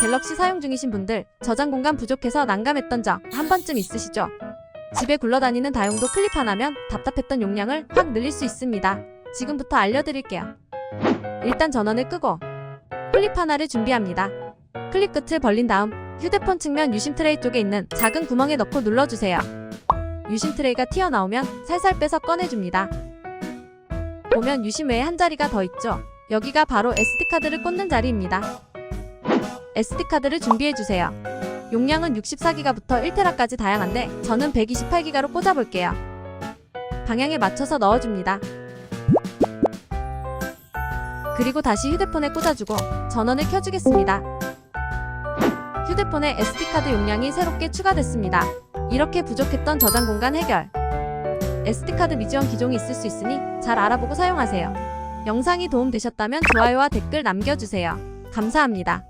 갤럭시 사용 중이신 분들 저장 공간 부족해서 난감했던 적 한 번쯤 있으시죠? 집에 굴러다니는 다용도 클립 하나면 답답했던 용량을 확 늘릴 수 있습니다. 지금부터 알려드릴게요. 일단 전원을 끄고 클립 하나를 준비합니다. 클립 끝을 벌린 다음 휴대폰 측면 유심 트레이 쪽에 있는 작은 구멍에 넣고 눌러주세요. 유심 트레이가 튀어나오면 살살 빼서 꺼내줍니다. 보면 유심 외에 한 자리가 더 있죠. 여기가 바로 SD카드를 꽂는 자리입니다. SD카드를 준비해주세요. 용량은 64기가부터 1테라까지 다양한데 저는 128기가로 꽂아볼게요. 방향에 맞춰서 넣어줍니다. 그리고 다시 휴대폰에 꽂아주고 전원을 켜주겠습니다. 휴대폰에 SD카드 용량이 새롭게 추가됐습니다. 이렇게 부족했던 저장 공간 해결. SD카드 미지원 기종이 있을 수 있으니 잘 알아보고 사용하세요. 영상이 도움되셨다면 좋아요와 댓글 남겨주세요. 감사합니다.